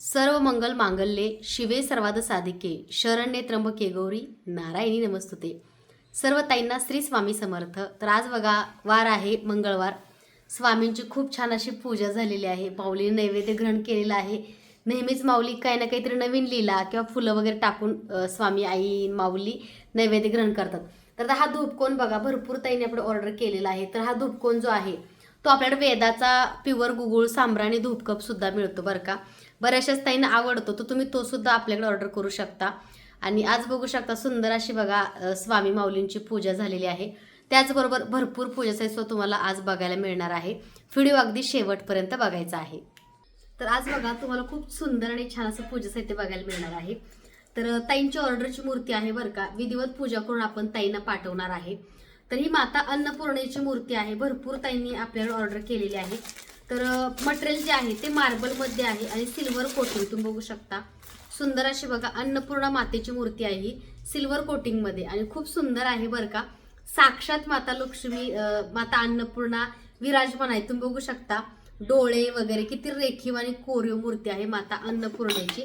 सर्व मंगल मांगल्ये शिवे सर्वाद साधिके शरण्ये त्र्यंबके गौरी नारायणी नमस्तुते. सर्व ताईंना श्री स्वामी समर्थ. तर आज बघा वार आहे मंगळवार. स्वामींची खूप छान अशी पूजा झालेली आहे. माऊली नैवेद्य ग्रहण केलेलं आहे. नेहमीच माऊली काही ना काहीतरी नवीन लिहिला किंवा फुलं वगैरे टाकून स्वामी आई माऊली नैवेद्य ग्रहण करतात. तर आता हा धूपकोन बघा भरपूर ताईने आपण ऑर्डर केलेला आहे. तर हा धूपकोन जो आहे तो आपल्याकडे वेदाचा प्युअर गुगुळ सांब्राणी धूपकप सुद्धा मिळतो बरं का. बऱ्याचशाच ताईंना आवडतो तर तुम्ही तो सुद्धा आपल्याकडे ऑर्डर करू शकता. आणि आज बघू शकता सुंदर अशी बघा स्वामी माऊलींची पूजा झालेली आहे. त्याचबरोबर भरपूर पूजाचा तुम्हाला आज बघायला मिळणार आहे. व्हिडिओ अगदी शेवटपर्यंत बघायचा आहे. तर आज बघा तुम्हाला खूप सुंदर आणि छान असं पूजा साहित्य बघायला मिळणार आहे. तर ताईंची ऑर्डरची मूर्ती आहे बरं का. विधिवत पूजा करून आपण ताईंना पाठवणार आहे. तर ही माता अन्नपूर्णेची मूर्ती आहे. भरपूर ताईंनी आपल्याला ऑर्डर केलेली आहे. तर मटेरियल जे आहे ते मार्बलमध्ये आहे आणि सिल्वर कोटिंग तुम्ही बघू शकता. सुंदर अशी बघा अन्नपूर्णा मातेची मूर्ती आहे ही सिल्वर कोटिंगमध्ये आणि खूप सुंदर आहे बरं का. साक्षात माता लक्ष्मी माता अन्नपूर्णा विराजमान आहे. तुम्ही बघू शकता डोळे वगैरे किती रेखीव आणि कोरीव मूर्ती आहे माता अन्नपूर्णेची.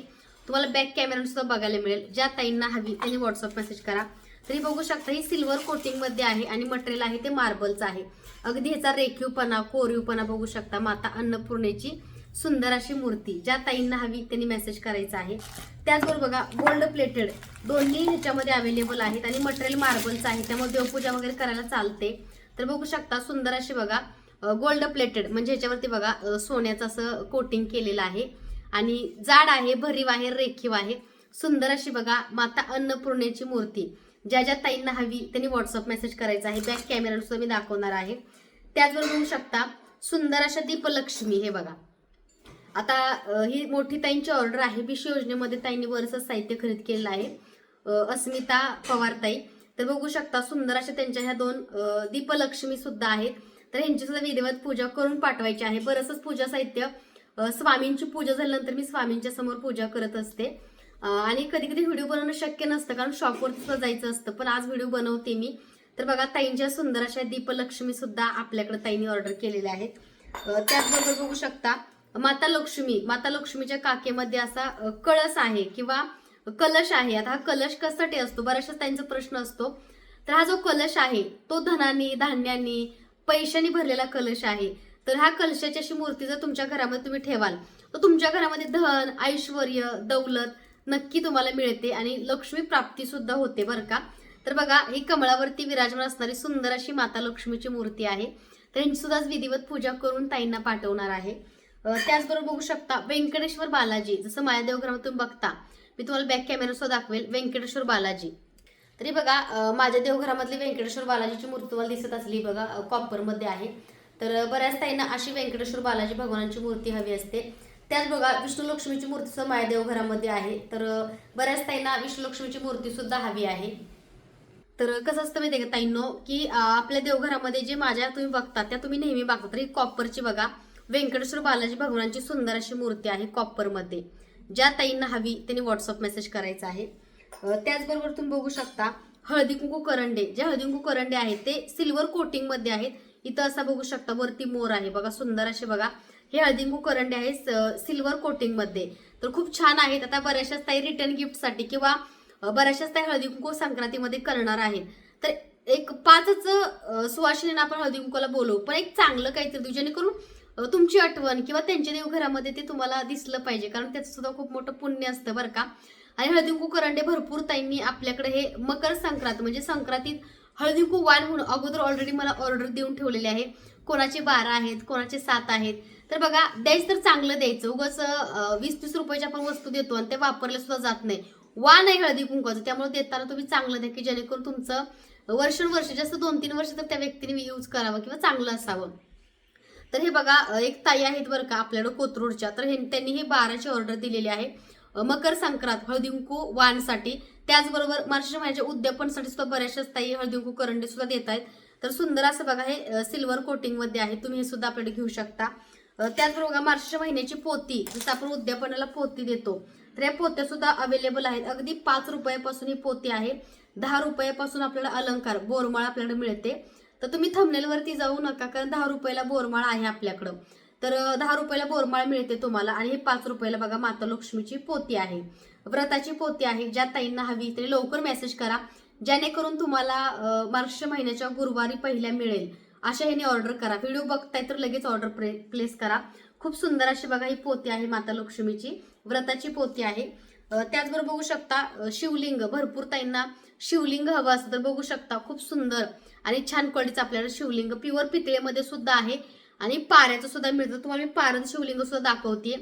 तुम्हाला बॅक कॅमेरा सुद्धा बघायला मिळेल. ज्या ताईंना हवी त्यांनी व्हॉट्सअप मेसेज करा. तरी बघू शकता ही सिल्वर कोटिंगमध्ये आहे आणि मटेरियल आहे ते मार्बलचं आहे. अगदी ह्याचा रेखीवपणा कोरीवपणा बघू शकता माता अन्नपूर्णेची सुंदर अशी मूर्ती ज्या ताईंना हवी त्यांनी मेसेज करायचा आहे. त्याचबरोबर बघा गोल्ड प्लेटेड दोन्ही ह्याच्यामध्ये अवेलेबल आहेत आणि मटेरियल मार्बलचं आहे. त्यामुळे देवपूजा वगैरे करायला चालते. तर बघू शकता सुंदर अशी बघा गोल्ड प्लेटेड म्हणजे ह्याच्यावरती बघा सोन्याचं असं कोटिंग केलेलं आहे. आणि जाड आहे भरीव आहे रेखीव आहे. सुंदर अशी बघा माता अन्नपूर्णेची मूर्ती. ज्या ज्या ताईंना हवी त्यांनी व्हॉट्सअप मेसेज करायचा आहे बॅक कॅमेरा मी दाखवणार आहे. त्याचबरोबर बघू शकता सुंदर अशा दीपलक्ष्मी हे बघा. आता ही मोठी ताईंची ऑर्डर आहे. विश योजनेमध्ये ताईंनी बरंचसं साहित्य खरेदी केलेलं आहे. अस्मिता पवार ताई. तर बघू शकता सुंदर अशा त्यांच्या ह्या दोन दीपलक्ष्मी सुद्धा आहेत. तर यांची सुद्धा विधिवत पूजा करून पाठवायची आहे. बरंच पूजा साहित्य स्वामींची पूजा झाल्यानंतर मी स्वामींच्या समोर पूजा करत असते. आणि कधी कधी व्हिडिओ बनवणं शक्य नसतं कारण शॉपवर सुद्धा जायचं असतं. पण आज व्हिडिओ बनवते मी. तर बघा ताईंच्या सुंदर अशा दीपलक्ष्मी सुद्धा आपल्याकडे ताईंनी ऑर्डर केलेल्या आहेत. त्याचबरोबर बघू शकता माता लक्ष्मी. माता लक्ष्मीच्या काकेमध्ये असा कळस आहे किंवा कलश आहे. आता हा कलश कशासाठी असतो? बऱ्याचशा त्यांचा प्रश्न असतो. तर हा जो कलश आहे तो धनानी धान्यानी पैशानी भरलेला कलश आहे. तर हा कलशाची अशी मूर्ती जर तुमच्या घरामध्ये तुम्ही ठेवाल तर तुमच्या घरामध्ये धन ऐश्वर दौलत नक्की तुम्हाला मिळते आणि लक्ष्मी प्राप्ती सुद्धा होते बरं का? तर बघा ही कमळावरती विराजमान असणारी सुंदर अशी माता लक्ष्मीची मूर्ती आहे. तर यांची सुद्धा आज विधिवत पूजा करून ताईंना पाठवणार आहे. त्याचबरोबर बघू शकता व्यंकटेश्वर बालाजी जसं माझ्या देवघरामधून बघता मी तुम्हाला बॅक कॅमेरा सुद्धा दाखवेल व्यंकटेश्वर बालाजी. तरी बघा माझ्या देवघरामधली व्यंकटेश्वर बालाजीची मूर्ती तुम्हाला दिसत असली बघा कॉपरमध्ये आहे. तर बऱ्याच ताईंना अशी व्यंकटेश्वर बालाजी भगवानांची मूर्ती हवी असते. त्याच बघा विष्णू लक्ष्मीची मूर्ती सुद्धा माझ्या देवघरामध्ये आहे. तर बऱ्याच ताईंना विष्णू लक्ष्मीची मूर्ती सुद्धा हवी आहे. तर कसं असतं माहिती आहे का ताईंनो की आपल्या देवघरामध्ये जे माझ्या तुम्ही बघता त्या तुम्ही नेहमी बघता. तर ही कॉपरची बघा व्यंकटेश्वर बालाजी भगवानांची सुंदर अशी मूर्ती आहे कॉपरमध्ये. ज्या ताईंना हवी त्यांनी व्हॉट्सअप मेसेज करायचा आहे. त्याचबरोबर तुम्ही बघू शकता हळदी कुंकू करंडे. जे हळदी कुंकू करंडे आहेत ते सिल्वर कोटिंगमध्ये आहेत. इथं असं बघू शकता वरती मोर आहे. बघा सुंदर असे बघा हे हळदी करंडे आहेत सिल्वर कोटिंगमध्ये तर खूप छान आहेत. आता बऱ्याचशाच ताई रिटर्न गिफ्टसाठी किंवा बऱ्याचशाच ताई हळदिंकू संक्रांतीमध्ये करणार आहेत. तर एक पाचच अ, सुवासिनींना आपण हळदिंकूला बोलवू. पण एक चांगलं काहीतरी देऊ जेणेकरून तुमची आठवण किंवा त्यांच्या देवघरामध्ये ते तुम्हाला दिसलं पाहिजे. कारण त्याचं सुद्धा खूप मोठं पुण्य असतं बरं का. आणि हळदिंकू करंडे भरपूर ताईंनी आपल्याकडे हे मकर संक्रांत म्हणजे संक्रांतीत हळदिंकू वाण म्हणून अगोदर ऑलरेडी मला ऑर्डर देऊन ठेवलेले आहे. कोणाचे बारा आहेत कोणाचे सात आहेत. तर बघा द्यायचं तर चांगलं द्यायचं. उगाच वीस तीस रुपयाची आपण वस्तू देतो आणि ते वापरले सुद्धा जात नाही. वा आहे हळदी कुंकवाचं. त्यामुळे देताना तुम्ही चांगलं द्या की जेणेकरून तुमचं वर्षानुवर्ष जास्त दोन तीन वर्ष तर त्या व्यक्तीने यूज करावं किंवा चांगलं असावं. तर हे बघा एक ताई आहेत बरं का आपल्याकडं कोथरूडच्या. तर हे त्यांनी हे बाराची ऑर्डर दिलेली आहे. मकर संक्रांत हळदीकू वाणसाठी त्याचबरोबर महाराष्ट्र महिन्याच्या उद्यापनसाठी सुद्धा बऱ्याचशाच ताई हळदीकू करंडे सुद्धा देत आहेत तर सुंदर असं बघा हे सिल्वर कोटिंगमध्ये आहे. तुम्ही हे सुद्धा आपल्याकडे घेऊ शकता. त्याचबरोबर बघा महिन्याची पोती जसं आपण उद्यापनाला पोती देतो तर या पोत्या सुद्धा अवेलेबल आहेत. अगदी पाच रुपयापासून ही पोती आहे. दहा रुपयापासून आपल्याला अलंकार बोरमाळ आपल्याकडे मिळते. तर तुम्ही थंबनेलवरती जाऊ नका कारण दहा रुपयाला बोरमाळ आहे आपल्याकडं. तर दहा रुपयाला बोरमाळ मिळते तुम्हाला आणि हे पाच रुपयाला बघा माता लक्ष्मीची पोती आहे. व्रताची पोती आहे ज्या ताईंना हवी तरी लवकर मेसेज करा. जेणेकरून तुम्हाला मार्च महिन्याच्या गुरुवारी पहिल्या मिळेल. अशा ह्याने ऑर्डर करा. व्हिडिओ बघताय तर लगेच ऑर्डर प्लेस करा. खूप सुंदर अशी बघा ही पोती आहे माता लक्ष्मीची. व्रताची पोती आहे. त्याचबरोबर बघू शकता शिवलिंग. भरपूर ताईंना शिवलिंग हवं असं तर बघू शकता. खूप सुंदर आणि छान क्वालिटीचं आपल्याला शिवलिंग. प्युअर पितळेमध्ये सुद्धा आहे आणि पाऱ्याचं सुद्धा मिळतं. तुम्हाला मी पारं शिवलिंग सुद्धा दाखवते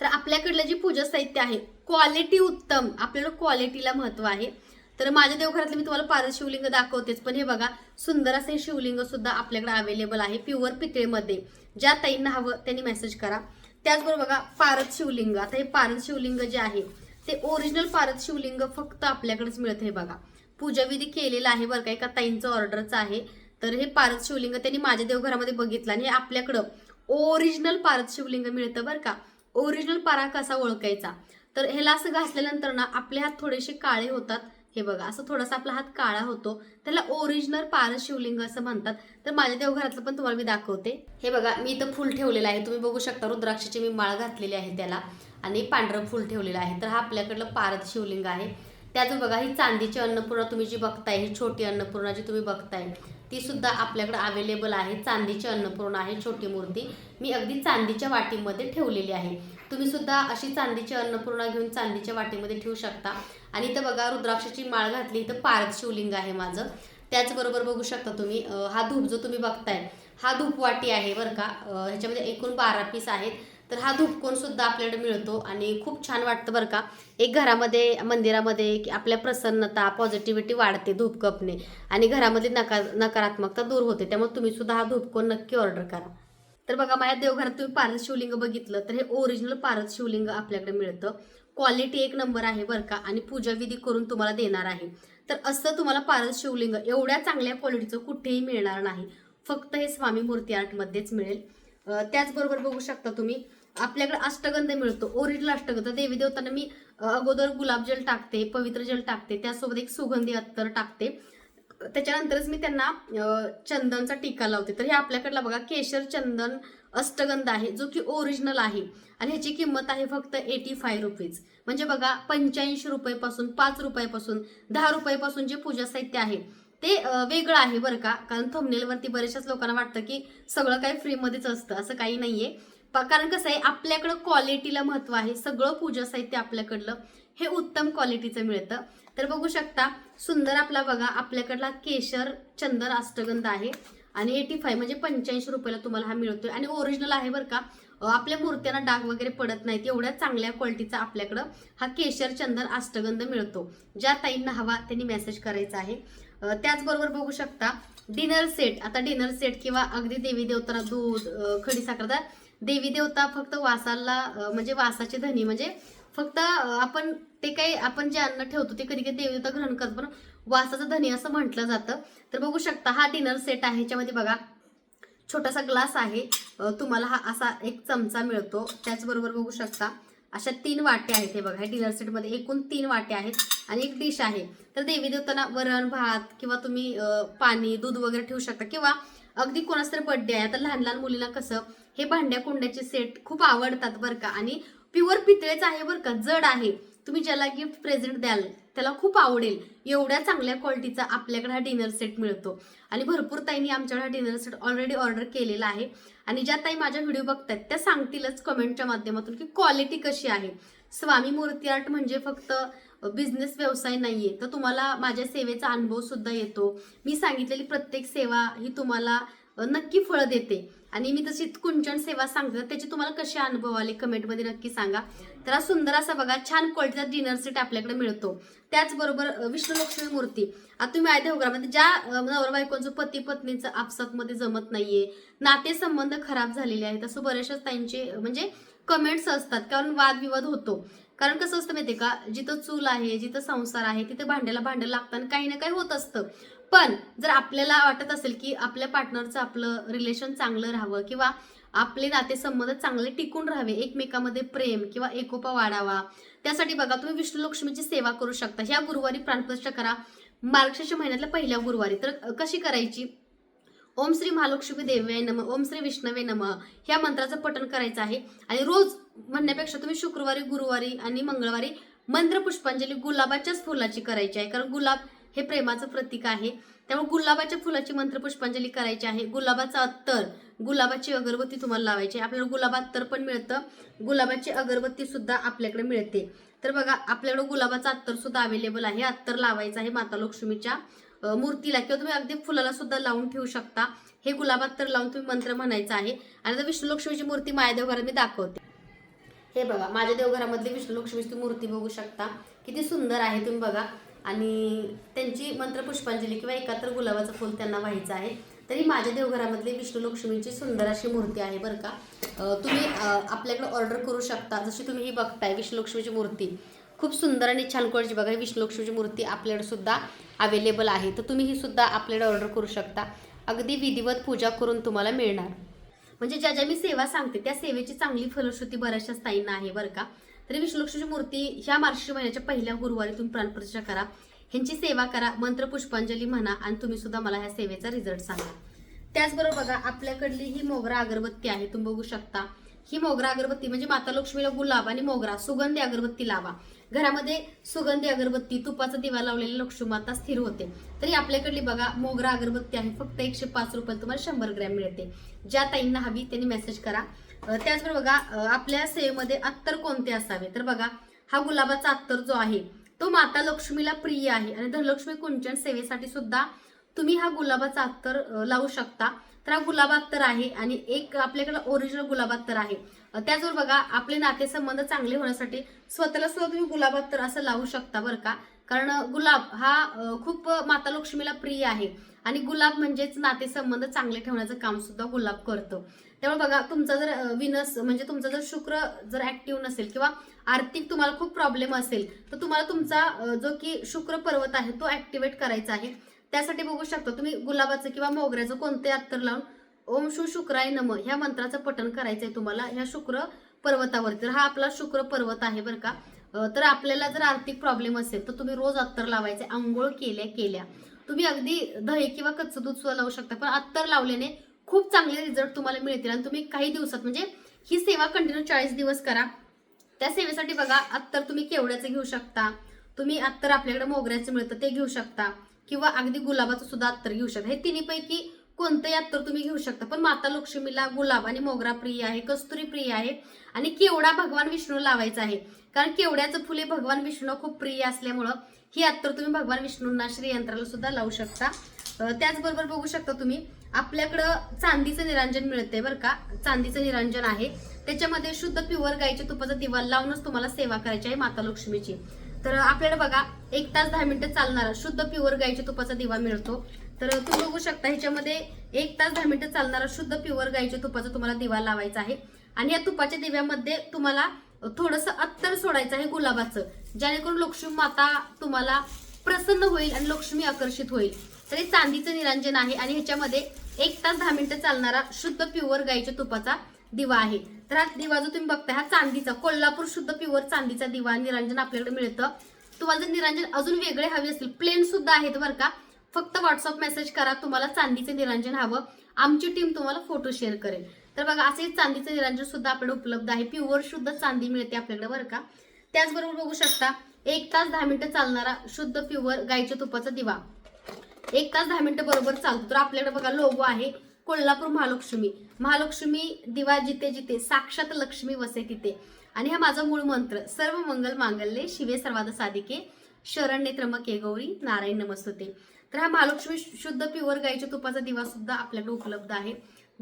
तर आपल्याकडलं जे पूजा साहित्य आहे क्वालिटी उत्तम. आपल्याला क्वालिटीला महत्त्व आहे. तर माझ्या देवघरातलं मी तुम्हाला पारस शिवलिंग दाखवतेच. पण हे बघा सुंदर असं हे शिवलिंग सुद्धा आपल्याकडे अवेलेबल आहे प्युअर पितळेमध्ये. ज्या ताईंना हवं त्यांनी मेसेज करा. त्याचबरोबर बघा पारद शिवलिंग. आता हे पारद शिवलिंग जे आहे ते ओरिजिनल पारद शिवलिंग फक्त आपल्याकडेच मिळत हे बघा. पूजाविधी केलेला आहे बरं का एका ताईंचं ऑर्डरचं आहे. तर हे पारद शिवलिंग त्यांनी माझ्या देवघरामध्ये बघितलं आणि हे आपल्याकडं ओरिजिनल पारद शिवलिंग मिळतं बरं का. ओरिजिनल पारा कसा ओळखायचा? तर ह्याला असं घासल्यानंतर ना आपले हात थोडेसे काळे होतात. हे बघा असं थोडासा आपला हात काळा होतो. त्याला ओरिजिनल पारस शिवलिंग असं म्हणतात. तर माझ्या देवघरातलं पण तुम्हाला मी दाखवते. हे बघा मी इथं फुल ठेवलेलं आहे. तुम्ही बघू शकता रुद्राक्षाची मी माळ घातलेली आहे त्याला आणि पांढरं फुल ठेवलेलं आहे. तर हा आपल्याकडलं पारद शिवलिंग आहे. त्यातून बघा ही चांदीची अन्नपूर्णा तुम्ही जी बघताय ही छोटी अन्नपूर्णा जी तुम्ही बघताय ती सुद्धा आपल्याकडे अवेलेबल आहे. चांदीची अन्नपूर्णा आहे छोटी मूर्ती. मी अगदी चांदीच्या वाटीमध्ये ठेवलेली आहे. तुम्ही सुद्धा अशी चांदीची अन्नपूर्णा घेऊन चांदीच्या वाटीमध्ये ठेवू शकता. आणि इथं बघा रुद्राक्षाची माळ घातली. इथं पारद शिवलिंग आहे माझं. त्याचबरोबर बघू शकता तुम्ही हा धूप जो तुम्ही बघताय हा धूप वाटी आहे बरं का. ह्याच्यामध्ये एकूण बारा पीस आहेत. तर हा धूपकोन सुद्धा आपल्याकडे मिळतो आणि खूप छान वाटतं बरं का. एक घरामध्ये मंदिरामध्ये की आपल्या प्रसन्नता पॉझिटिव्हिटी वाढते धूप कपने आणि घरामधली नकार नकारात्मकता दूर होते. त्यामुळे तुम्ही सुद्धा हा धूपकोन नक्की ऑर्डर करा. तर बघा माझ्या देवघरात तुम्ही पारस शिवलिंग बघितलं तर हे ओरिजिनल पारस शिवलिंग आपल्याकडे मिळतं. क्वालिटी एक नंबर आहे बरं का आणि पूजाविधी करून तुम्हाला देणार आहे. तर असं तुम्हाला पारस शिवलिंग एवढ्या चांगल्या क्वालिटीचं कुठेही मिळणार नाही. फक्त हे स्वामी मूर्ती आर्टमध्येच मिळेल. त्याचबरोबर बघू शकता तुम्ही आपल्याकडे अष्टगंध मिळतो ओरिजिनल अष्टगंध. देवी देवताना मी अगोदर गुलाबजल टाकते पवित्र जल टाकते त्यासोबत एक सुगंधी अत्तर टाकते. त्याच्यानंतरच मी त्यांना चंदनचा टीका लावते. तर हे आपल्याकडला बघा केशर चंदन अष्टगंध आहे जो की ओरिजिनल आहे. आणि ह्याची किंमत आहे फक्त एटी फाय रुपीज म्हणजे बघा पंच्याऐंशी रुपयेपासून पाच रुपयापासून दहा रुपयापासून जे पूजा साहित्य आहे ते वेगळं आहे बरं का. कारण थंबनेलवरती बऱ्याचशाच लोकांना वाटतं की सगळं काही फ्रीमध्येच असतं असं काही नाहीये. कारण कसं आहे आपल्याकडं क्वालिटीला महत्त्व आहे. सगळं पूजा साहित्य आपल्याकडलं हे उत्तम क्वालिटीचं मिळतं. तर बघू शकता सुंदर आपला बघा आपल्याकडला केशर चंदन अष्टगंध आहे. आणि एटी फाय म्हणजे पंच्याऐंशी रुपयाला तुम्हाला हा मिळतोय. आणि ओरिजिनल आहे बरं का आपल्या मूर्त्यांना डाग वगैरे पडत नाहीत. एवढ्या चांगल्या क्वालिटीचा आपल्याकडं हा केशर चंदन अष्टगंध मिळतो. ज्या ताईंना हवा त्यांनी मेसेज करायचा आहे. त्याचबरोबर बघू शकता डिनर सेट आता डिनर सेट किंवा अगदी देवी देवताना दूध खडी साखरदार देवी देवता फक्त वासाला म्हणजे वासाचे धनी म्हणजे फक्त आपण ते काही आपण जे अन्न ठेवतो ते कधी कधी देवी देवता ग्रहण करतो पण वासाचं धनी असं म्हटलं जातं. तर बघू शकता हा डिनर सेट आहे. ह्याच्यामध्ये बघा छोटासा ग्लास आहे. तुम्हाला हा असा एक चमचा मिळतो. त्याचबरोबर बघू शकता अशा तीन वाटे आहेत हे बघा. डिनर सेटमध्ये एकूण तीन वाटे आहेत आणि एक डिश आहे. तर देवी देवताना वरण भात किंवा तुम्ही पाणी दूध वगैरे ठेवू शकता. किंवा अगदी कोणाचा तरी बड्डे आहे आता लहान लहान मुलींना कसं हे भांड्या कुंड्याचे सेट खूप आवडतात बरं का. आणि प्युअर पितळेचं आहे बरं का जड आहे. तुम्ही ज्याला गिफ्ट प्रेझेंट द्याल त्याला खूप आवडेल. एवढ्या चांगल्या क्वालिटीचा आपल्याकडे हा डिनर सेट मिळतो. आणि भरपूर ताईंनी आमच्याकडे हा डिनर सेट ऑलरेडी ऑर्डर केलेला आहे. आणि ज्या ताई माझ्या व्हिडिओ बघतायत त्या सांगतीलच कमेंटच्या माध्यमातून की क्वालिटी कशी आहे. स्वामी मूर्ती आर्ट म्हणजे फक्त बिझनेस व्यवसाय नाहीये. तर तुम्हाला माझ्या सेवेचा अनुभव सुद्धा येतो. मी सांगितलेली प्रत्येक सेवा ही तुम्हाला नक्की फळं देते. आणि मी तशी कुंचन सेवा सांगते. त्याचे तुम्हाला कसे अनुभव आले कमेंटमध्ये नक्की सांगा. तर हा सुंदर असा बघा छान क्वालिटीचा डिनर सेट आपल्याकडे मिळतो. त्याचबरोबर विष्णू लक्ष्मी मूर्ती. आता तुम्ही आयत्या उग्रामध्ये ज्या नवर बायकोंचं पती पत्नीचं आपसातमध्ये जमत नाहीये नातेसंबंध खराब झालेले आहेत असं बऱ्याचशाच त्यांचे म्हणजे कमेंट्स असतात. कारण वादविवाद होतो. कारण कसं असतं माहिती का जिथं चूल आहे जिथं संसार आहे तिथं भांड्याला भांडं लागतं आणि काही ना काही होत असतं. पण जर आपल्याला वाटत असेल की आपल्या पार्टनरचं आपलं रिलेशन चांगलं राहावं किंवा आपले नातेसंबंध चांगले टिकून राहावे एकमेकामध्ये प्रेम किंवा एकोपा वाढावा त्यासाठी बघा तुम्ही विष्णू लक्ष्मीची सेवा करू शकता. ह्या गुरुवारी प्राणप्रतिष्ठा करा. मार्गशीर्ष महिन्यातल्या पहिल्या गुरुवारी. तर कशी करायची? ओम श्री महालक्ष्मी देव्याय नम ओम श्री विष्णवे नम. ह्या मंत्राचं पठण करायचं आहे. आणि रोज म्हणण्यापेक्षा तुम्ही शुक्रवारी गुरुवारी आणि मंगळवारी मंत्र पुष्पांजली गुलाबाच्याच फुलाची करायची आहे. कारण गुलाब हे प्रेमाचं प्रतीक आहे. त्यामुळे गुलाबाच्या फुलाची मंत्र पुष्पांजली करायची आहे. गुलाबाचा अत्तर गुलाबाची अगरबत्ती तुम्हाला लावायची आपल्याला गुलाबा अत्तर पण मिळतं. गुलाबाची अगरबत्ती सुद्धा आपल्याकडे मिळते. तर बघा आपल्याकडे गुलाबाचा अत्तर सुद्धा अवेलेबल आहे. अत्तर लावायचं आहे माता लक्ष्मीच्या मूर्तीला किंवा तुम्ही अगदी फुलाला सुद्धा लावून ठेवू शकता. हे गुलाबात तर लावून तुम्ही मंत्र म्हणायचा आहे. आणि आता विष्णू लक्ष्मीची मूर्ती माझ्या देवघरात मी दाखवते. हे बघा माझ्या देवघरामधली विष्णू लक्ष्मीची मूर्ती बघू शकता. किती सुंदर आहे तुम्ही बघा. आणि त्यांची मंत्र पुष्पांजली किंवा एकत्र गुलाबाचं फुल त्यांना व्हायचं आहे. तरी माझ्या देवघरामधली विष्णू लक्ष्मीची सुंदर अशी मूर्ती आहे बरं का. तुम्ही आपल्याकडे ऑर्डर करू शकता. जशी तुम्ही ही बघताय विष्णू लक्ष्मीची मूर्ती. खूप सुंदर आणि छान क्वालिटीची बघा. ही विष्णू लक्ष्मीची मूर्ती आपल्याकडे सुद्धा अवेलेबल आहे. तर तुम्ही ही सुद्धा आपल्याकडे ऑर्डर करू शकता. अगदी विधिवत पूजा करून तुम्हाला मिळणार. म्हणजे ज्या ज्या मी सेवा सांगते त्या सेवेची चांगली फलश्रुती बऱ्याचशा स्थायींना आहे बरं का. तरी विष्णुलक्ष्मीची मूर्ती ह्या मार्गशीर्ष महिन्याच्या पहिल्या गुरुवारी तुम्ही प्राणप्रतिष्ठा करा. ह्यांची सेवा करा मंत्र पुष्पांजली म्हणा आणि तुम्ही सुद्धा मला ह्या सेवेचा रिझल्ट सांगा. त्याचबरोबर बघा आपल्याकडली ही मोगरा अगरबत्ती आहे तुम्ही बघू शकता. ही मोगरा अगरबत्ती म्हणजे माता लक्ष्मीला गुलाब आणि मोगरा सुगंधी अगरबत्ती लावा. घरामध्ये सुगंधी अगरबत्ती तुपाचा दिवा लावलेली लक्ष्मी माता स्थिर होते. तरी आपल्याकडली बघा मोगरा अगरबत्ती आहे फक्त एकशे पाच रुपये तुम्हाला शंभर ग्रॅम मिळते. ज्या ताईंना हवी त्यांनी मेसेज करा. त्याचबरोबर बघा आपल्या सेवेमध्ये अत्तर कोणते असावे? तर बघा हा गुलाबाचा अत्तर जो आहे तो माता लक्ष्मीला प्रिय आहे. आणि धनलक्ष्मी कुंचन सेवेसाठी सुद्धा तुम्ही हा गुलाबाचा अत्तर लावू शकता. तर हा गुलाब अत्तर आहे आणि एक आपल्याकडे ओरिजिनल गुलाब अत्तर आहे त्याचबरोबर बघा आपले नातेसंबंध चांगले होण्यासाठी स्वतःला सुद्धा तुम्ही गुलाब अत्तर असं लावू शकता बरं का. कारण गुलाब हा खूप माता लक्ष्मीला प्रिय आहे. आणि गुलाब म्हणजेच नातेसंबंध चांगले ठेवण्याचं काम सुद्धा गुलाब करतो. त्यामुळे बघा तुमचा जर विनस म्हणजे तुमचा जर शुक्र जर ऍक्टिव्ह नसेल किंवा आर्थिक तुम्हाला खूप प्रॉब्लेम असेल तर तुम्हाला तुमचा जो की शुक्र पर्वत आहे तो ऍक्टिव्हेट करायचा आहे. त्यासाठी बघू शकता तुम्ही गुलाबाचं किंवा मोगऱ्याचं कोणते अत्तर लावून ओम शु शुक्राय नम ह्या मंत्राचं पठण करायचंय तुम्हाला ह्या शुक्र पर्वतावरती. तर हा आपला शुक्र पर्वत आहे बरं का. तर आपल्याला जर आर्थिक प्रॉब्लेम असेल तर तुम्ही रोज अत्तर लावायचे आंघोळ केल्या केल्या. तुम्ही अगदी दही किंवा कच्चं दूध सुद्धा लावू शकता पण अत्तर लावल्याने खूप चांगले रिझल्ट तुम्हाला मिळतील. आणि तुम्ही काही दिवसात म्हणजे ही सेवा कंटिन्यू चाळीस दिवस करा. त्या सेवेसाठी बघा अत्तर तुम्ही केवड्याचं घेऊ शकता. तुम्ही अत्तर आपल्याकडे मोगऱ्याचं मिळतं ते घेऊ शकता. किंवा अगदी गुलाबाचं सुद्धा अत्तर घेऊ शकता. हे तिन्हीपैकी कोणतंही अत्तर तुम्ही घेऊ शकता. पण माता लक्ष्मीला गुलाब आणि मोगरा प्रिय आहे कस्तुरी प्रिय आहे. आणि केवडा भगवान विष्णू लावायचा आहे. कारण केवड्याचं फुले भगवान विष्णू खूप प्रिय असल्यामुळं ही अत्तर तुम्ही भगवान विष्णूंना श्रीयंत्राला सुद्धा लावू शकता. त्याचबरोबर बघू शकता तुम्ही आपल्याकडं चांदीचं निरांजन मिळतंय बरं का. चांदीचं निरांजन आहे. त्याच्यामध्ये शुद्ध प्युअर गाईच्या तुपाचा दिवा लावूनच तुम्हाला सेवा करायची आहे माता लक्ष्मीची. तर आपल्याला बघा एक तास दहा मिनिटं चालणारा. शुद्ध प्युअर गाईच्या तुपाचा दिवा मिळतो. तर तुम्ही बघू शकता ह्याच्यामध्ये एक तास दहा मिनिटं चालणारा शुद्ध प्युअर गाईच्या तुपाचा तुम्हाला दिवा लावायचा आहे. आणि या तुपाच्या दिव्यामध्ये तुम्हाला थोडंसं अत्तर सोडायचं आहे गुलाबाचं. जेणेकरून लक्ष्मी माता तुम्हाला प्रसन्न होईल आणि लक्ष्मी आकर्षित होईल. तर हे चांदीचं निरांजन आहे आणि ह्याच्यामध्ये एक तास दहा मिनिटं चालणारा शुद्ध प्युअर गाईच्या तुपाचा दिवा आहे. तर हा दिवा जो तुम्ही बघताय हा चांदीचा कोल्हापूर शुद्ध प्युअर चांदीचा दिवा निरांजन आपल्याकडे मिळतं. तुम्हाला जर निरांजन अजून वेगळे हवे असतील प्लेन सुद्धा आहेत बरं का. फक्त व्हॉट्सअप मेसेज करा तुम्हाला चांदीचे निरांजन हवं. आमची टीम तुम्हाला फोटो शेअर करेल. तर बघा असे चांदीचं निरांजन सुद्धा आपल्याकडे उपलब्ध आहे. प्युअर शुद्ध चांदी मिळते आपल्याकडे बरं का. त्याचबरोबर बघू शकता एक तास दहा मिनिटं चालणारा शुद्ध प्युअर गाईच्या तुपाचा दिवा. एक तास दहा मिनिटं बरोबर चालतो. तर आपल्याकडे बघा लोगो आहे कोल्हापूर महालक्ष्मी. महालक्ष्मी दिवा जिथे जिथे साक्षात लक्ष्मी वसे तिथे. आणि हा माझा मूळ मंत्र सर्व मंगल मांगल्ये शिवे सर्वाद साधिके. शरण्ये त्र्यंबके गौरी नारायण नमस्तुते. तर हा महालक्ष्मी शुद्ध प्युअर गाईच्या तुपाचा दिवा सुद्धा आपल्याकडे उपलब्ध आहे.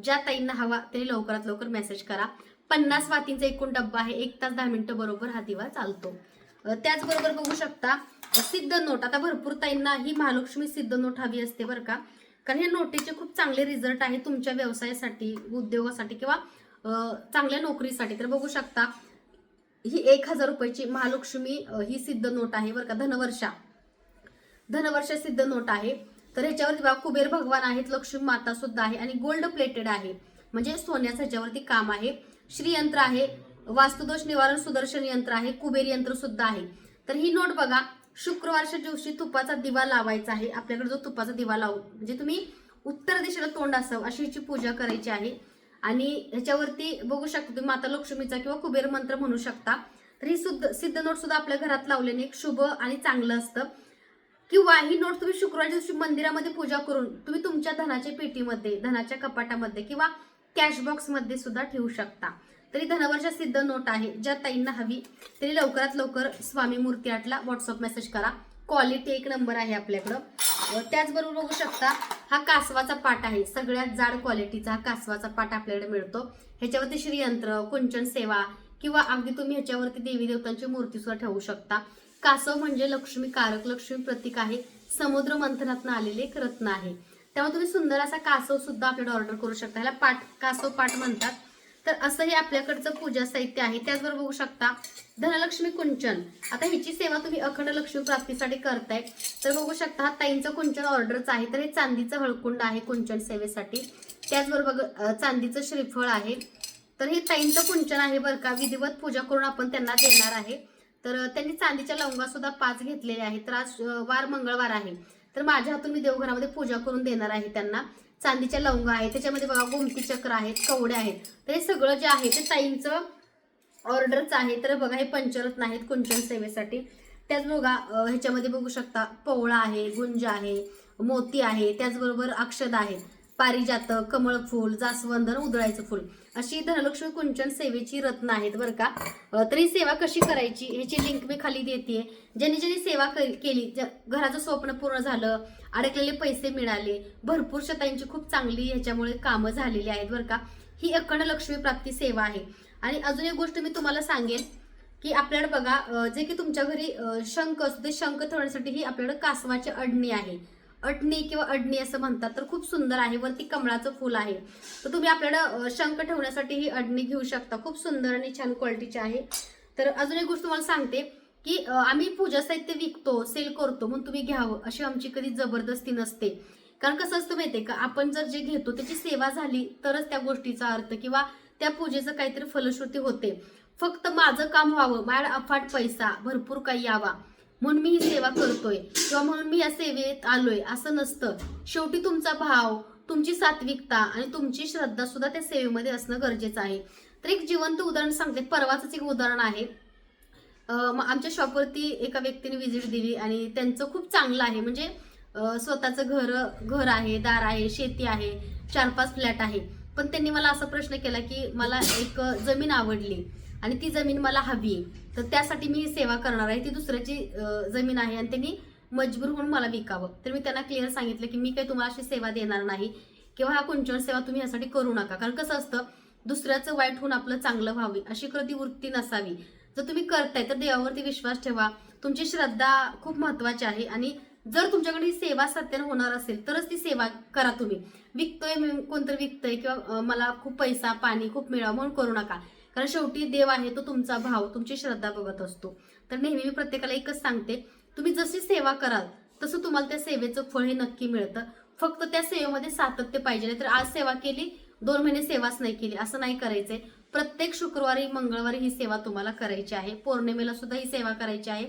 ज्या ताईंना हवा त्यांनी लवकरात लवकर मेसेज करा. पन्नास वातींचा एकूण डब्बा आहे. एक तास दहा मिनिटं बरोबर हा दिवा चालतो. त्याचबरोबर बघू शकता सिद्ध नोट. आता भरपूर ताईंना ही महालक्ष्मी सिद्ध नोट हवी असते बरं का. कारण हे नोटीचे खूप चांगले रिझल्ट आहे तुमच्या व्यवसायासाठी उद्योगासाठी किंवा चांगल्या नोकरीसाठी. तर बघू शकता ही एक हजार रुपयाची महालक्ष्मी ही सिद्ध नोट आहे बरं का धनवर्षा. धनवर्षा सिद्ध नोट आहे. तर ह्याच्यावरती बघा कुबेर भगवान आहेत लक्ष्मी माता सुद्धा आहे आणि गोल्ड प्लेटेड आहे. म्हणजे सोन्याचं ह्याच्यावरती काम आहे. श्रीयंत्र आहे वास्तुदोष निवारण सुदर्शन यंत्र आहे कुबेर यंत्र सुद्धा आहे. तर ही नोट बघा शुक्रवारच्या दिवशी तुपाचा दिवा लावायचा आहे. आपल्याकडे जो तुपाचा दिवा लावू म्हणजे तुम्ही उत्तर दिशेला तोंड असावं अशी हिची पूजा करायची आहे. आणि ह्याच्यावरती बघू शकता तुम्ही माता लक्ष्मीचा किंवा कुबेर मंत्र म्हणू शकता. तर ही सुद्ध सिद्ध नोट सुद्धा आपल्या घरात लावल्याने एक शुभ आणि चांगलं असतं. किंवा ही नोट तुम्ही शुक्रवारच्या दिवशी मंदिरामध्ये पूजा करून तुम्ही तुमच्या धनाच्या पेटीमध्ये धनाच्या कपाटामध्ये किंवा कॅश बॉक्समध्ये सुद्धा ठेवू शकता. तरी धनवर्ष सिद्ध नोट आहे ज्या ताईंना हवी तरी लवकरात लवकर स्वामी मूर्ती आटला व्हॉट्सअप मेसेज करा. क्वालिटी एक नंबर आहे आपल्याकडं. त्याचबरोबर बघू शकता हा कासवाचा पाट आहे. सगळ्यात जाड क्वालिटीचा हा कासवाचा पाट आपल्याकडे मिळतो. ह्याच्यावरती श्रीयंत्र कुंचन सेवा किंवा अगदी तुम्ही ह्याच्यावरती देवी देवतांची मूर्ती सुद्धा ठेवू शकता. कासव म्हणजे लक्ष्मी कारक लक्ष्मी प्रतीक आहे. समुद्र मंथनातनं आलेले एक रत्न आहे. त्यामुळे तुम्ही सुंदर असा कासव सुद्धा आपल्याकडे ऑर्डर करू शकता. ह्याला पाट कासव पाट म्हणतात. तर असं हे आपल्याकडचं पूजा साहित्य आहे. त्याचबरोबर बघू शकता धनलक्ष्मी कुंचन. आता हिची सेवा तुम्ही अखंड लक्ष्मी प्राप्तीसाठी करताय. तर बघू शकता हा ताईंचं कुंचन ऑर्डरचं आहे. तर हे चांदीचं हळकुंड आहे कुंचन सेवेसाठी. त्याचबरोबर चांदीचं श्रीफळ आहे. तर हे ताईंचं कुंचन आहे बरं का. विधिवत पूजा करून आपण त्यांना देणार आहे. तर त्यांनी चांदीच्या लवंगा सुद्धा पाच घेतलेले आहेत. तर आज वार मंगळवार आहे. तर माझ्या हातून मी देवघरामध्ये पूजा करून देणार आहे त्यांना. चांदीच्या लवंगा आहेत त्याच्यामध्ये बघा गोमती चक्र आहेत कवड्या आहेत. तर हे सगळं जे आहे ते ताईंचं ऑर्डरच आहे. तर बघा हे पंचरत्न नाहीत कुंचन सेवेसाठी. त्याच बघा ह्याच्यामध्ये बघू शकता पवळा आहे गुंज आहे मोती आहे त्याचबरोबर अक्षद आहे. पारिजातक कमळ फुल जास्वंद उधळायचं फूल. अशी धनलक्ष्मी कुंचन सेवेची रत्न आहेत बरं का. तरी तर ही सेवा कशी करायची? ह्याची लिंक मी खाली देते ज्यांनी ज्यांनी सेवा केली ज्या- घराचं स्वप्न पूर्ण झालं अडकलेले पैसे मिळाले भरपूर शतांची खूप चांगली ह्याच्यामुळे कामं झालेली आहेत बरं का. ही अखंड लक्ष्मी प्राप्ती सेवा आहे. आणि अजून एक गोष्ट मी तुम्हाला सांगेन की आपल्याला बघा जे की तुमच्या घरी शंख असतो ते शंख ठेवण्यासाठी ही आपल्याकडे कासवाची अडणी आहे. अडणी किंवा अडणी असं म्हणतात तर खूप सुंदर आहे. वरती कमळाचं फुल आहे. तर तुम्ही आपल्याला शंख ठेवण्यासाठी ही अडणी घेऊ शकता. खूप सुंदर आणि छान क्वालिटीची आहे. तर अजून एक गोष्ट तुम्हाला सांगते की आम्ही पूजा साहित्य विकतो सेल करतो म्हणून तुम्ही घ्यावं अशी आमची कधी जबरदस्ती नसते. कारण कसं असतं माहितीये का आपण जर जे घेतो त्याची सेवा झाली तरच त्या गोष्टीचा अर्थ किंवा त्या पूजेचं काहीतरी फलश्रुती होते. फक्त माझं काम व्हावं माझ्या अफाट पैसा भरपूर काही यावा. म्हणून मी ही सेवा करतोय किंवा म्हणून मी या सेवेत आलोय असं नसतं. शेवटी तुमचा भाव तुमची सात्विकता आणि तुमची श्रद्धा सुद्धा त्या सेवेमध्ये असणं गरजेचं आहे. तर एक जिवंत उदाहरण सांगते. परवाचंच एक उदाहरण आहे. मग आमच्या शॉपवरती एका व्यक्तीने व्हिजिट दिली आणि त्यांचं खूप चांगलं आहे. म्हणजे स्वतःचं घर घर आहे दार आहे शेती आहे चार पाच फ्लॅट आहे. पण त्यांनी मला असा प्रश्न केला की मला एक जमीन आवडली. आणि ती जमीन मला हवी आहे. तर त्यासाठी मी सेवा करणार आहे. ती दुसऱ्याची जमीन आहे आणि त्यांनी मजबूर होऊन मला विकावं. तर मी त्यांना क्लिअर सांगितलं की मी काही तुम्हाला अशी सेवा देणार नाही किंवा हा कुंचन सेवा तुम्ही यासाठी करू नका. कारण कसं असतं दुसऱ्याचं वाईट होऊन आपलं चांगलं व्हावी अशी कधी वृत्ती नसावी. जर तुम्ही करताय तर देवावरती विश्वास ठेवा. तुमची श्रद्धा खूप महत्वाची आहे आणि जर तुमच्याकडे ही सेवा सत्य होणार असेल तरच ती सेवा करा तुम्ही. विकतोय मी कोणतरी विकतोय किंवा मला खूप पैसा पाणी खूप मिळावं म्हणून करू नका. कारण शेवटी देव आहे तो तुमचा भाव तुमची श्रद्धा बघत असतो. तर नेहमी मी प्रत्येकाला एकच सांगते तुम्ही जशी सेवा कराल तसं तुम्हाला त्या सेवेचं फळ हे नक्की मिळतं. फक्त त्या सेवेमध्ये सातत्य पाहिजे नाही तर आज सेवा केली दोन महिने सेवाच नाही केली असं नाही करायचंय. प्रत्येक शुक्रवारी मंगळवारी ही सेवा तुम्हाला करायची आहे. पौर्णिमेला सुद्धा ही सेवा करायची आहे.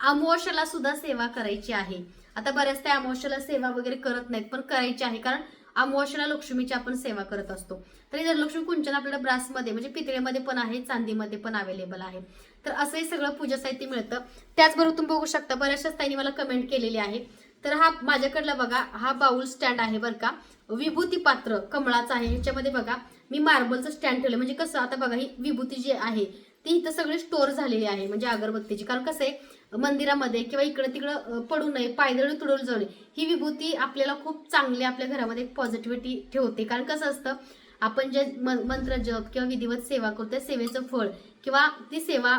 अमावस्याला सुद्धा सेवा करायची आहे. आता बऱ्याच त्या अमावस्याला सेवा वगैरे करत नाहीत पण करायची आहे. कारण अमावस्याला लक्ष्मीची आपण सेवा करत असतो. तर जर लक्ष्मी कुंचन आपल्याला ब्रासमध्ये म्हणजे पितळेमध्ये पण आहे चांदीमध्ये पण अवेलेबल आहे. तर असंही सगळं पूजा साहित्य मिळतं. त्याचबरोबर तुम्ही बघू शकता बऱ्याचशाच त्यांनी मला कमेंट केलेली आहे. तर हा माझ्याकडला बघा हा बाउल स्टँड आहे बरं का. विभूती पात्र कमळाचा आहे. ह्याच्यामध्ये बघा मी मार्बलचं स्टँड ठेवलं म्हणजे कसं आता बघा ही विभूती जी आहे ती इथं सगळी स्टोअर झालेली आहे म्हणजे अगरबत्तीची. कारण कसं आहे मंदिरामध्ये किंवा इकडं तिकडं पडू नये पायदळ तुडून जाऊ नये ही विभूती आपल्याला खूप चांगली आपल्या घरामध्ये एक पॉझिटिव्हिटी ठेवते. कारण कसं असतं आपण जे म- मंत्र जप किंवा विधिवत सेवा करतो त्या सेवेचं फळ किंवा ती सेवा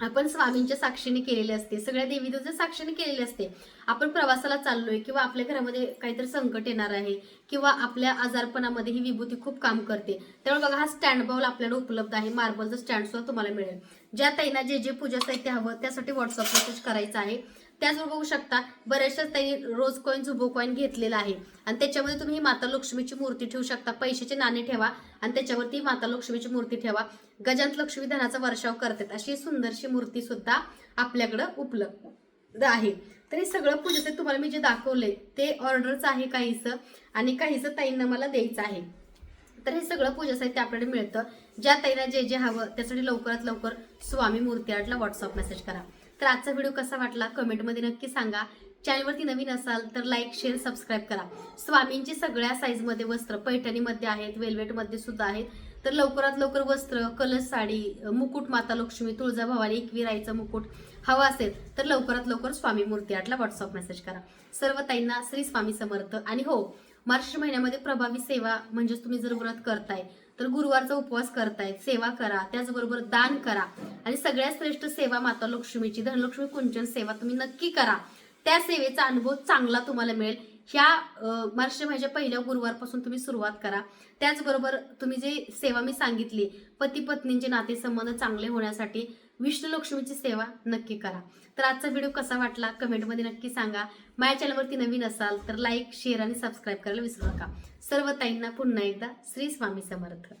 आपण स्वामींच्या साक्षीने केलेले असते सगळ्या देवीदेवच्या साक्षीने केलेली असते आपण प्रवासाला चाललोय किंवा आपल्या घरामध्ये काहीतरी संकट येणार आहे किंवा आपल्या आजारपणामध्ये ही विभूती खूप काम करते त्यामुळे बघा हा स्टँड बाउल आपल्याला उपलब्ध आहे मार्बलचं स्टँड सुद्धा तुम्हाला मिळेल. ज्या ताईंना जे जे पूजा साहित्य हवं त्यासाठी व्हॉट्सअप मेसेज करायचा आहे. त्याचबरोबर बघू शकता बऱ्याचशाच त्यांनी रोज कॉईन झुबो कॉईन घेतलेला आहे. आणि त्याच्यामध्ये तुम्ही ही माता लक्ष्मीची मूर्ती ठेवू शकता. पैशाचे नाणे ठेवा आणि त्याच्यावरती माता लक्ष्मीची मूर्ती ठेवा. गजांत लक्ष्मी धनाचा वर्षाव करतात. अशी सुंदरशी मूर्ती सुद्धा आपल्याकडं उपलब्ध आहे. तर हे सगळं पूजेचं तुम्हाला मी जे दाखवले ते ऑर्डरचं आहे काहीसं आणि काहीसं ताईंना मला द्यायचं आहे. तर हे सगळं पूजा साहित्य आपल्याकडे मिळतं. ज्या ताईला जे जे हवं त्यासाठी लवकरात लवकर स्वामी मूर्ती आर्टला व्हॉट्सअप मेसेज करा. तर आजचा व्हिडिओ कसा वाटला कमेंटमध्ये नक्की सांगा. चॅनलवरती नवीन असाल तर लाईक शेअर सबस्क्राईब करा. स्वामींची सगळ्या साईजमध्ये वस्त्र पैठणीमध्ये आहेत वेल्वेटमध्ये सुद्धा आहेत. तर लवकरात लवकर वस्त्र कलश साडी मुकुट माता लक्ष्मी तुळजाभवानी एकविराईचं मुकुट हवा असेल तर लवकरात लवकर स्वामी मूर्ती आटला व्हॉट्सअप मेसेज करा. सर्व ताईंना श्री स्वामी समर्थ. आणि हो मार्च महिन्यामध्ये प्रभावी सेवा म्हणजेच तुम्ही जर व्रत करताय तर गुरुवारचा उपवास करतायत सेवा करा त्याचबरोबर दान करा. आणि सगळ्यात श्रेष्ठ सेवा माता लक्ष्मीची धनलक्ष्मी कुंचन सेवा तुम्ही नक्की करा. त्या सेवेचा अनुभव चांगला तुम्हाला मिळेल. ह्या अ, मार्च पहिल्या गुरुवारपासून तुम्ही सुरुवात करा. त्याचबरोबर तुम्ही जे सेवा मी सांगितली पती पत्नींचे नातेसंबंध चांगले होण्यासाठी विष्णू लक्ष्मीची सेवा नक्की करा. तर आजचा व्हिडिओ कसा वाटला? कमेंटमध्ये नक्की सांगा. माझ्या चॅनलवरती नवीन असाल तर लाईक शेअर आणि सबस्क्राईब करायला विसरू नका. सर्व ताईंना पुन्हा एकदा श्री स्वामी समर्थ.